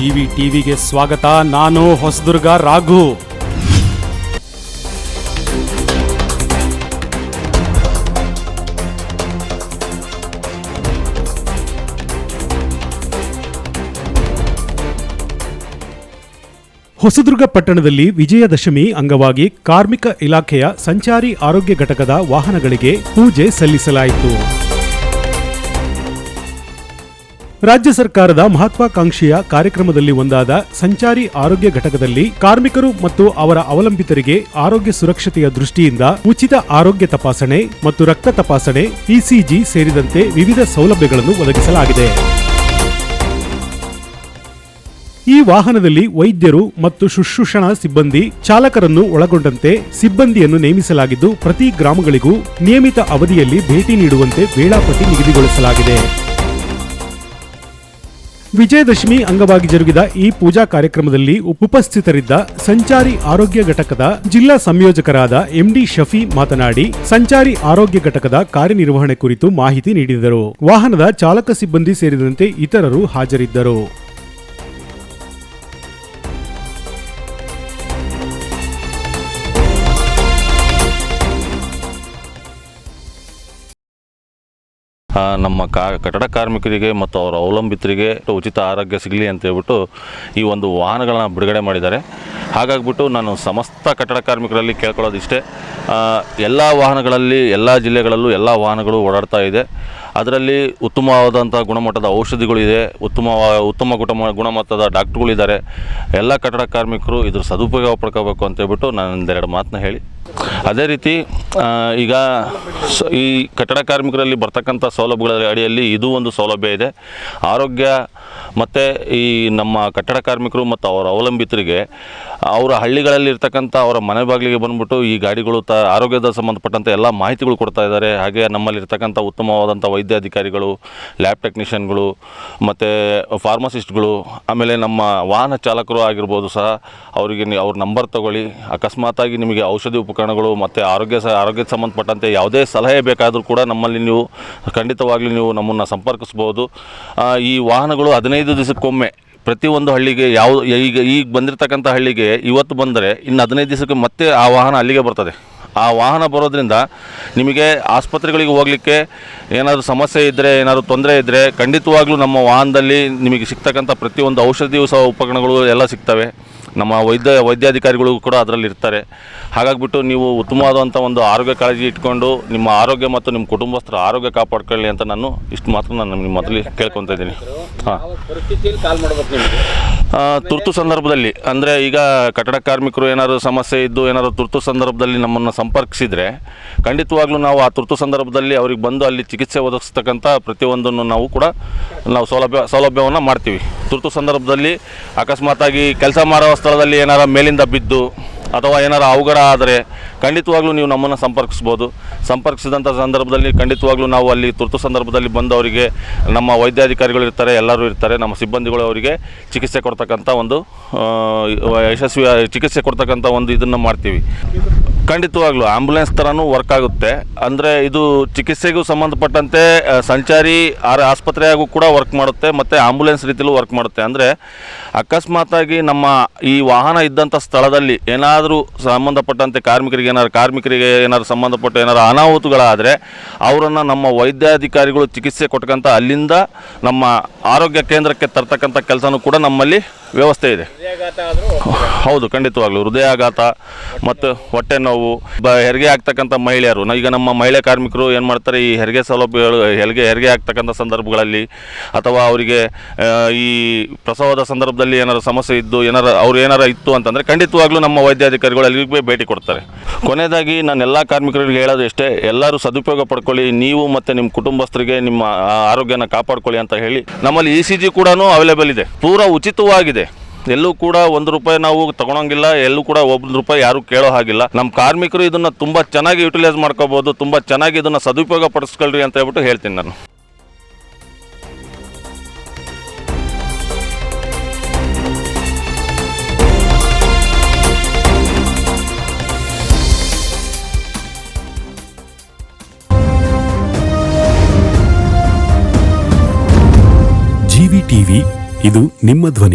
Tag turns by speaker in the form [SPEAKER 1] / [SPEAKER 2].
[SPEAKER 1] GV ಟಿವಿಗೆ ಸ್ವಾಗತ. ನಾನು ಹೊಸದುರ್ಗ ರಾಘು. ಹೊಸದುರ್ಗ ಪಟ್ಟಣದಲ್ಲಿ ವಿಜಯದಶಮಿ ಅಂಗವಾಗಿ ಕಾರ್ಮಿಕ ಇಲಾಖೆಯ ಸಂಚಾರಿ ಆರೋಗ್ಯ ಘಟಕದ ವಾಹನಗಳಿಗೆ ಪೂಜೆ ಸಲ್ಲಿಸಲಾಯಿತು. ರಾಜ್ಯ ಸರ್ಕಾರದ ಮಹತ್ವಾಕಾಂಕ್ಷೆಯ ಕಾರ್ಯಕ್ರಮದಲ್ಲಿ ಒಂದಾದ ಸಂಚಾರಿ ಆರೋಗ್ಯ ಘಟಕದಲ್ಲಿ ಕಾರ್ಮಿಕರು ಮತ್ತು ಅವರ ಅವಲಂಬಿತರಿಗೆ ಆರೋಗ್ಯ ಸುರಕ್ಷತೆಯ ದೃಷ್ಟಿಯಿಂದ ಉಚಿತ ಆರೋಗ್ಯ ತಪಾಸಣೆ ಮತ್ತು ರಕ್ತ ತಪಾಸಣೆ, ಇಸಿಜಿ ಸೇರಿದಂತೆ ವಿವಿಧ ಸೌಲಭ್ಯಗಳನ್ನು ಒದಗಿಸಲಾಗಿದೆ. ಈ ವಾಹನದಲ್ಲಿ ವೈದ್ಯರು ಮತ್ತು ಶುಶ್ರೂಷಣಾ ಸಿಬ್ಬಂದಿ ಚಾಲಕರನ್ನು ಒಳಗೊಂಡಂತೆ ಸಿಬ್ಬಂದಿಯನ್ನು ನೇಮಿಸಲಾಗಿದ್ದು, ಪ್ರತಿ ಗ್ರಾಮಗಳಿಗೂ ನಿಯಮಿತ ಅವಧಿಯಲ್ಲಿ ಭೇಟಿ ನೀಡುವಂತೆ ವೇಳಾಪಟ್ಟಿ ನಿಗದಿಗೊಳಿಸಲಾಗಿದೆ. ವಿಜಯದಶಮಿ ಅಂಗವಾಗಿ ಜರುಗಿದ ಈ ಪೂಜಾ ಕಾರ್ಯಕ್ರಮದಲ್ಲಿ ಉಪಸ್ಥಿತರಿದ್ದ ಸಂಚಾರಿ ಆರೋಗ್ಯ ಘಟಕದ ಜಿಲ್ಲಾ ಸಂಯೋಜಕರಾದ ಎಂಡಿ ಶಫಿ ಮಾತನಾಡಿ, ಸಂಚಾರಿ ಆರೋಗ್ಯ ಘಟಕದ ಕಾರ್ಯನಿರ್ವಹಣೆ ಕುರಿತು ಮಾಹಿತಿ ನೀಡಿದರು. ವಾಹನದ ಚಾಲಕ ಸಿಬ್ಬಂದಿ ಸೇರಿದಂತೆ ಇತರರು ಹಾಜರಿದ್ದರು.
[SPEAKER 2] ನಮ್ಮ ಕಾ, ಕಟ್ಟಡ ಕಾರ್ಮಿಕರಿಗೆ ಮತ್ತು ಅವರ ಅವಲಂಬಿತರಿಗೆ ಉಚಿತ ಆರೋಗ್ಯ ಸಿಗಲಿ ಅಂತ ಹೇಳ್ಬಿಟ್ಟು ಈ ಒಂದು ವಾಹನಗಳನ್ನ ಬಿಡುಗಡೆ ಮಾಡಿದ್ದಾರೆ. ಹಾಗಾಗ್ಬಿಟ್ಟು ನಾನು ಸಮಸ್ತ ಕಟ್ಟಡ ಕಾರ್ಮಿಕರಲ್ಲಿ ಕೇಳ್ಕೊಳ್ಳೋದು ಇಷ್ಟೇ ಎಲ್ಲ ವಾಹನಗಳಲ್ಲಿ, ಎಲ್ಲ ಜಿಲ್ಲೆಗಳಲ್ಲೂ ಎಲ್ಲ ವಾಹನಗಳು ಓಡಾಡ್ತಾ ಇದೆ. ಅದರಲ್ಲಿ ಉತ್ತಮವಾದಂಥ ಗುಣಮಟ್ಟದ ಔಷಧಿಗಳಿದೆ ಉತ್ತಮ ಉತ್ತಮ ಗುಣಮ ಗುಣಮಟ್ಟದ ಡಾಕ್ಟ್ರುಗಳಿದ್ದಾರೆ. ಎಲ್ಲ ಕಟ್ಟಡ ಕಾರ್ಮಿಕರು ಇದ್ರ ಸದುಪಯೋಗ ಪಡ್ಕೋಬೇಕು ಅಂತೇಳ್ಬಿಟ್ಟು ನಾನು ಒಂದೆರಡು ಮಾತನ್ನ ಹೇಳಿ. ಅದೇ ರೀತಿ ಈಗ ಈ ಕಟ್ಟಡ ಕಾರ್ಮಿಕರಲ್ಲಿ ಬರ್ತಕ್ಕಂಥ ಸೌಲಭ್ಯಗಳ ಅಡಿಯಲ್ಲಿ ಇದು ಒಂದು ಸೌಲಭ್ಯ ಇದೆ. ಆರೋಗ್ಯ ಮತ್ತು ಈ ನಮ್ಮ ಕಟ್ಟಡ ಕಾರ್ಮಿಕರು ಮತ್ತು ಅವರ ಅವಲಂಬಿತರಿಗೆ ಅವರ ಹಳ್ಳಿಗಳಲ್ಲಿ ಇರ್ತಕ್ಕಂಥ ಅವರ ಮನೆ ಬಾಗಿಲಿಗೆ ಬಂದ್ಬಿಟ್ಟು ಈ ಗಾಡಿಗಳು ತ, ಆರೋಗ್ಯದ ಸಂಬಂಧಪಟ್ಟಂಥ ಎಲ್ಲ ಮಾಹಿತಿಗಳು ಕೊಡ್ತಾ ಇದ್ದಾರೆ. ಹಾಗೆ ನಮ್ಮಲ್ಲಿರ್ತಕ್ಕಂಥ ಉತ್ತಮವಾದಂಥ ವೈದ್ಯಾಧಿಕಾರಿಗಳು, ಲ್ಯಾಬ್ ಟೆಕ್ನಿಷಿಯನ್ಗಳು ಮತ್ತು ಫಾರ್ಮಸಿಸ್ಟ್ಗಳು, ಆಮೇಲೆ ನಮ್ಮ ವಾಹನ ಚಾಲಕರು ಆಗಿರ್ಬೋದು ಸಹ, ಅವರಿಗೆ ಅವ್ರ ನಂಬರ್ ತಗೊಳ್ಳಿ. ಅಕಸ್ಮಾತಾಗಿ ನಿಮಗೆ ಔಷಧಿ ಉಪಕರಣಗಳು ಮತ್ತು ಆರೋಗ್ಯ ಸ ಆರೋಗ್ಯಕ್ಕೆ ಸಂಬಂಧಪಟ್ಟಂತೆ ಯಾವುದೇ ಸಲಹೆ ಬೇಕಾದರೂ ಕೂಡ ನಮ್ಮಲ್ಲಿ ನೀವು ಖಂಡಿತವಾಗ್ಲೂ ನೀವು ನಮ್ಮನ್ನು ಸಂಪರ್ಕಿಸ್ಬೋದು. ಈ ವಾಹನಗಳು ಹದಿನೈದು ದಿವಸಕ್ಕೊಮ್ಮೆ ಪ್ರತಿಯೊಂದು ಹಳ್ಳಿಗೆ ಯಾವ ಈಗ ಈಗ ಬಂದಿರತಕ್ಕಂಥ ಹಳ್ಳಿಗೆ ಇವತ್ತು ಬಂದರೆ ಇನ್ನು ಹದಿನೈದು ದಿವಸಕ್ಕೆ ಮತ್ತೆ ಆ ವಾಹನ ಅಲ್ಲಿಗೆ ಬರ್ತದೆ. ಆ ವಾಹನ ಬರೋದ್ರಿಂದ ನಿಮಗೆ ಆಸ್ಪತ್ರೆಗಳಿಗೆ ಹೋಗಲಿಕ್ಕೆ ಏನಾದರೂ ಸಮಸ್ಯೆ ಇದ್ದರೆ ಏನಾದರೂ ತೊಂದರೆ ಇದ್ದರೆ ಖಂಡಿತವಾಗ್ಲೂ ನಮ್ಮ ವಾಹನದಲ್ಲಿ ನಿಮಗೆ ಸಿಗ್ತಕ್ಕಂಥ ಪ್ರತಿಯೊಂದು ಔಷಧಿಯು ಸಹ ಉಪಕರಣಗಳು ಎಲ್ಲ ಸಿಗ್ತವೆ. ನಮ್ಮ ವೈದ್ಯ ವೈದ್ಯಾಧಿಕಾರಿಗಳು ಕೂಡ ಅದರಲ್ಲಿ ಇರ್ತಾರೆ. ಹಾಗಾಗಿಬಿಟ್ಟು ನೀವು ಉತ್ತಮವಾದಂಥ ಒಂದು ಆರೋಗ್ಯ ಕಾಳಜಿ ಇಟ್ಕೊಂಡು ನಿಮ್ಮ ಆರೋಗ್ಯ ಮತ್ತು ನಿಮ್ಮ ಕುಟುಂಬಸ್ಥರ ಆರೋಗ್ಯ ಕಾಪಾಡ್ಕೊಳ್ಳಿ ಅಂತ ನಾನು ಇಷ್ಟು ಮಾತ್ರ ನಾನು ನಿಮ್ಮ ಮೊದಲು ಕೇಳ್ಕೊತಾ ಇದ್ದೀನಿ. ಹಾಂ. ತುರ್ತು ಸಂದರ್ಭದಲ್ಲಿ, ಅಂದರೆ ಈಗ ಕಟ್ಟಡ ಕಾರ್ಮಿಕರು ಏನಾದರೂ ಸಮಸ್ಯೆ ಇದ್ದು ಏನಾದರೂ ತುರ್ತು ಸಂದರ್ಭದಲ್ಲಿ ನಮ್ಮನ್ನು ಸಂಪರ್ಕಿಸಿದರೆ ಖಂಡಿತವಾಗ್ಲೂ ನಾವು ಆ ತುರ್ತು ಸಂದರ್ಭದಲ್ಲಿ ಅವ್ರಿಗೆ ಬಂದು ಅಲ್ಲಿ ಚಿಕಿತ್ಸೆ ಒದಗಿಸ್ತಕ್ಕಂಥ ಪ್ರತಿಯೊಂದನ್ನು ನಾವು ಕೂಡ ನಾವು ಸೌಲಭ್ಯ ಸೌಲಭ್ಯವನ್ನು ಮಾಡ್ತೀವಿ. ತುರ್ತು ಸಂದರ್ಭದಲ್ಲಿ ಅಕಸ್ಮಾತಾಗಿ ಕೆಲಸ ಮಾಡೋ ಸ್ಥಳದಲ್ಲಿ ಏನಾರ ಮೇಲಿಂದ ಬಿದ್ದು ಅಥವಾ ಏನಾರ ಅವಘಡ ಆದರೆ ಖಂಡಿತವಾಗ್ಲೂ ನೀವು ನಮ್ಮನ್ನು ಸಂಪರ್ಕಿಸ್ಬೋದು. ಸಂಪರ್ಕಿಸಿದಂಥ ಸಂದರ್ಭದಲ್ಲಿ ಖಂಡಿತವಾಗ್ಲೂ ನಾವು ಅಲ್ಲಿ ತುರ್ತು ಸಂದರ್ಭದಲ್ಲಿ ಬಂದವರಿಗೆ ನಮ್ಮ ವೈದ್ಯಾಧಿಕಾರಿಗಳು ಇರ್ತಾರೆ, ಎಲ್ಲರೂ ಇರ್ತಾರೆ, ನಮ್ಮ ಸಿಬ್ಬಂದಿಗಳು ಅವರಿಗೆ ಚಿಕಿತ್ಸೆ ಕೊಡ್ತಕ್ಕಂಥ ಒಂದು ಯಶಸ್ವಿ ಚಿಕಿತ್ಸೆ ಕೊಡ್ತಕ್ಕಂಥ ಒಂದು ಇದನ್ನು ಮಾಡ್ತೀವಿ. ಖಂಡಿತವಾಗ್ಲೂ ಆಂಬುಲೆನ್ಸ್ ಥರನೂ ವರ್ಕ್ ಆಗುತ್ತೆ. ಅಂದರೆ ಇದು ಚಿಕಿತ್ಸೆಗೂ ಸಂಬಂಧಪಟ್ಟಂತೆ ಸಂಚಾರಿ ಆರ, ಆಸ್ಪತ್ರೆಯಾಗೂ ಕೂಡ ವರ್ಕ್ ಮಾಡುತ್ತೆ, ಮತ್ತು ಆಂಬುಲೆನ್ಸ್ ರೀತಿಲೂ ವರ್ಕ್ ಮಾಡುತ್ತೆ. ಅಂದರೆ ಅಕಸ್ಮಾತಾಗಿ ನಮ್ಮ ಈ ವಾಹನ ಇದ್ದಂಥ ಸ್ಥಳದಲ್ಲಿ ಏನಾದರೂ ಸಂಬಂಧಪಟ್ಟಂತೆ ಕಾರ್ಮಿಕರಿಗೆ ಏನಾದ್ರು ಕಾರ್ಮಿಕರಿಗೆ ಏನಾದ್ರು ಸಂಬಂಧಪಟ್ಟ ಏನಾದ್ರು ಅನಾಹುತಗಳಾದರೆ ಅವರನ್ನು ನಮ್ಮ ವೈದ್ಯಾಧಿಕಾರಿಗಳು ಚಿಕಿತ್ಸೆ ಕೊಟ್ಕಂತ ಅಲ್ಲಿಂದ ನಮ್ಮ ಆರೋಗ್ಯ ಕೇಂದ್ರಕ್ಕೆ ತರ್ತಕ್ಕಂಥ ಕೆಲಸನೂ ಕೂಡ ನಮ್ಮಲ್ಲಿ ವ್ಯವಸ್ಥೆ ಇದೆ. ಹೌದು ಖಂಡಿತವಾಗ್ಲೂ ಹೃದಯಾಘಾತ ಮತ್ತು ಹೊಟ್ಟೆ ನೋವು. ಬ ಹೆರಿಗೆ ಆಗ್ತಕ್ಕಂಥ ಮಹಿಳೆಯರು. ಈಗ ನಮ್ಮ ಮಹಿಳೆ ಕಾರ್ಮಿಕರು ಏನು ಮಾಡ್ತಾರೆ ಈ ಹೆರಿಗೆ ಸೌಲಭ್ಯಗಳು ಹೆರಿಗೆ ಹೆರಿಗೆ ಆಗ್ತಕ್ಕಂಥ ಸಂದರ್ಭಗಳಲ್ಲಿ ಅಥವಾ ಅವರಿಗೆ ಈ ಪ್ರಸವದ ಸಂದರ್ಭದಲ್ಲಿ ಏನಾರು ಸಮಸ್ಯೆ ಇದ್ದು ಏನಾರ ಅವ್ರು ಏನಾರು ಇತ್ತು ಅಂತಂದರೆ ಖಂಡಿತವಾಗ್ಲೂ ನಮ್ಮ ವೈದ್ಯಾಧಿಕಾರಿಗಳು ಅಲ್ಲಿಗೆ ಭೇಟಿ ಕೊಡ್ತಾರೆ. ಕೊನೆಯದಾಗಿ ನಾನು ಎಲ್ಲ ಕಾರ್ಮಿಕರಿಗೆ ಹೇಳೋದು ಇಷ್ಟೇ ಎಲ್ಲರೂ ಸದುಪಯೋಗ ಪಡ್ಕೊಳ್ಳಿ ನೀವು ಮತ್ತು ನಿಮ್ಮ ಕುಟುಂಬಸ್ಥರಿಗೆ ನಿಮ್ಮ ಆರೋಗ್ಯನ ಕಾಪಾಡ್ಕೊಳ್ಳಿ ಅಂತ ಹೇಳಿ ನಮ್ಮಲ್ಲಿ ಇ ಸಿ ಜಿ ಕೂಡ ಅವೈಲೇಬಲ್ ಇದೆ. ಪೂರಾ ಉಚಿತವಾಗಿದೆ. ಎಲ್ಲೂ ಕೂಡ ಒಂದು ರೂಪಾಯಿ ನಾವು ತಗೊಳಂಗಿಲ್ಲ, ಎಲ್ಲೂ ಕೂಡ ಒಂದು ರೂಪಾಯಿ ಯಾರು ಕೇಳೋ ಹಾಗಿಲ್ಲ. ನಮ್ಮ ಕಾರ್ಮಿಕರು ಇದನ್ನ ತುಂಬಾ ಚೆನ್ನಾಗಿ ಯುಟಿಲೈಸ್ ಮಾಡ್ಕೋಬಹುದು ತುಂಬಾ ಚೆನ್ನಾಗಿ ಇದನ್ನ ಸದುಪಯೋಗ ಪಡಿಸ್ಕೊಳ್ರಿ ಅಂತ ಹೇಳ್ಬಿಟ್ಟು ಹೇಳ್ತೀನಿ ನಾನು.
[SPEAKER 1] ಜಿವಿ ಟಿವಿ, ಇದು ನಿಮ್ಮ ಧ್ವನಿ.